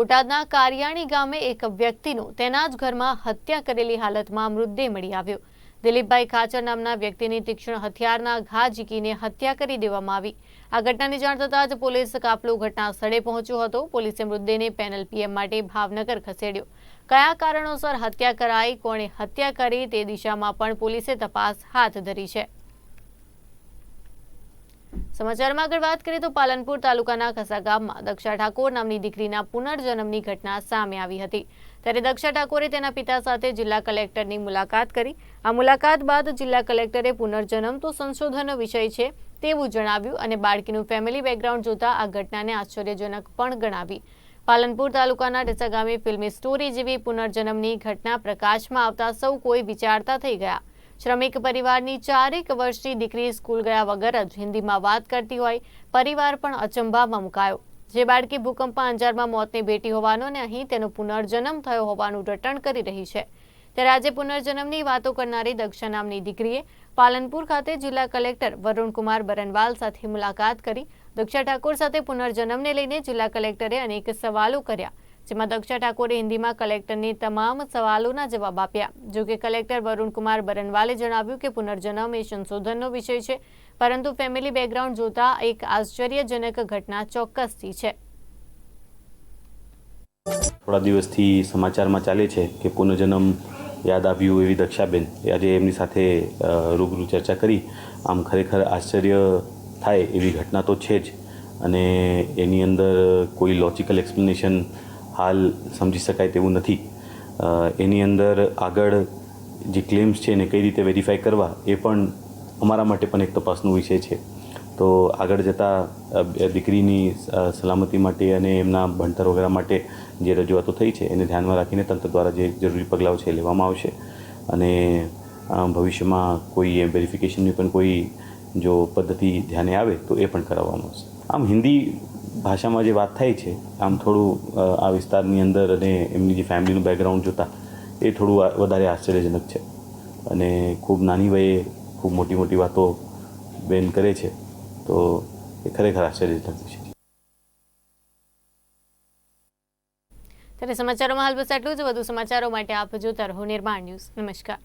બોટાદના કારિયાણી ગામે એક વ્યક્તિનું તેના જ ઘરમાં હત્યા કરેલી હાલતમાં મૃતદેહ મળી આવ્યો. દિલીપભાઈ ખાચર નામના વ્યક્તિની તીક્ષ્ણ હથિયારના ઘા ઝીકીને હત્યા કરી દેવામાં આવી. આ ઘટનાની જાણ થતાં જ પોલીસ કાફલો ઘટના સ્થળે પહોંચ્યો હતો. પોલીસે મૃતદેહને પેનલ પીએમ માટે ભાવનગર ખસેડ્યો. કયા કારણોસર હત્યા કરાઈ, કોણે હત્યા કરી તે દિશામાં પણ પોલીસે તપાસ હાથ ધરી છે. સમાચારમાં આગળ વાત કરીએ તો પાલનપુર તાલુકાના ખસા ગામમાં દક્ષા ઠાકોર નામની દીકરીના પુનર્જન્મની ઘટના સામે આવી હતી. ત્યારે દક્ષા ઠાકોરે તેના પિતા સાથે જિલ્લા કલેક્ટરની મુલાકાત કરી. આ મુલાકાત બાદ જિલ્લા કલેક્ટરે પુનર્જન્મ તો સંશોધનનો વિષય છે તેવું જણાવ્યું અને બાળકીનું ફેમિલી બેકગ્રાઉન્ડ જોતા આ ઘટનાને આશ્ચર્યજનક પણ ગણાવી. પાલનપુર તાલુકાના ઢેસા ગામે ફિલ્મી સ્ટોરી જેવી પુનર્જન્મની ઘટના પ્રકાશમાં આવતા સૌ કોઈ વિચારતા થઈ ગયા. શ્રમિક પરિવારની ચારેક વર્ષની દીકરી સ્કૂલ ગયા વગર જ હિન્દીમાં વાત કરતી હોય, પરિવાર પણ અચંબામાં મુકાયો. જે બાળકી ભૂકંપમાં અંજારમાં મોતને ભેટી હોવાનો અને અહીં તેનો પુનર્જન્મ થયો હોવાનું રટણ કરી રહી છે. ત્યારે આજે પુનર્જન્મની વાતો કરનારી દક્ષા નામની દીકરીએ પાલનપુર ખાતે જિલ્લા કલેક્ટર વરુણકુમાર બરનવાલ સાથે મુલાકાત કરી દક્ષા ઠાકોર સાથે પુનર્જન્મને લઈને જિલ્લા કલેક્ટરે અનેક સવાલો કર્યા. જેમાં દક્ષા ઠાકોરે હિન્દીમાં કલેક્ટરની તમામ સવાલોના જવાબ આપ્યા. જોકે કલેક્ટર વરુણકુમાર બરનવાલે જણાવ્યું કે પુનર્જન્મ એ સંશોધનનો વિષય છે, પરંતુ ફેમિલી બેકગ્રાઉન્ડ જોતા એક આશ્ચર્યજનક ઘટના ચોક્કસથી છે. થોડા દિવસથી સમાચારમાં ચાલે છે કે પુનર્જન્મ યાદ આવ્યું એવી દક્ષાબેન. આજે એમની સાથે રૂબરૂ ચર્ચા કરી. આમ ખરેખર આશ્ચર્ય થાય એવી ઘટના તો છે જ. અને એની અંદર કોઈ લોજિકલ એક્સપ્લેનેશન હાલ સમજી શકાય તેવું નથી. એની અંદર આગળ જે ક્લેમ્સ છે એને કઈ રીતે વેરીફાઈ કરવા એ પણ અમારા માટે પણ એક તપાસનો વિષય છે. તો આગળ જતાં દીકરીની સલામતી માટે અને એમના ભણતર વગેરે માટે જે રજૂઆતો થઈ છે એને ધ્યાનમાં રાખીને તંત્ર દ્વારા જે જરૂરી પગલાઓ છે લેવામાં આવશે. અને ભવિષ્યમાં કોઈ એ વેરિફિકેશનની પણ કોઈ જો પદ્ધતિ ધ્યાને આવે તો એ પણ કરાવવામાં આવશે. આમ હિન્દી ભાષામાં જે વાત થાય છે, આમ થોડું આ વિસ્તારની અંદર અને એમની જે ફેમિલીનું બેકગ્રાઉન્ડ જોતાં, એ થોડું વધારે આશ્ચર્યજનક છે. અને ખૂબ નાની વયે ખૂબ મોટી મોટી વાતો બેન કરે છે, તો એ ખરેખર આશ્ચર્યજનક છે. ત્યારે સમાચારોમાં હાલ બસ આટલું જ. વધુ સમાચારો માટે આપ જોતા રહો નિર્માણ ન્યૂઝ. નમસ્કાર.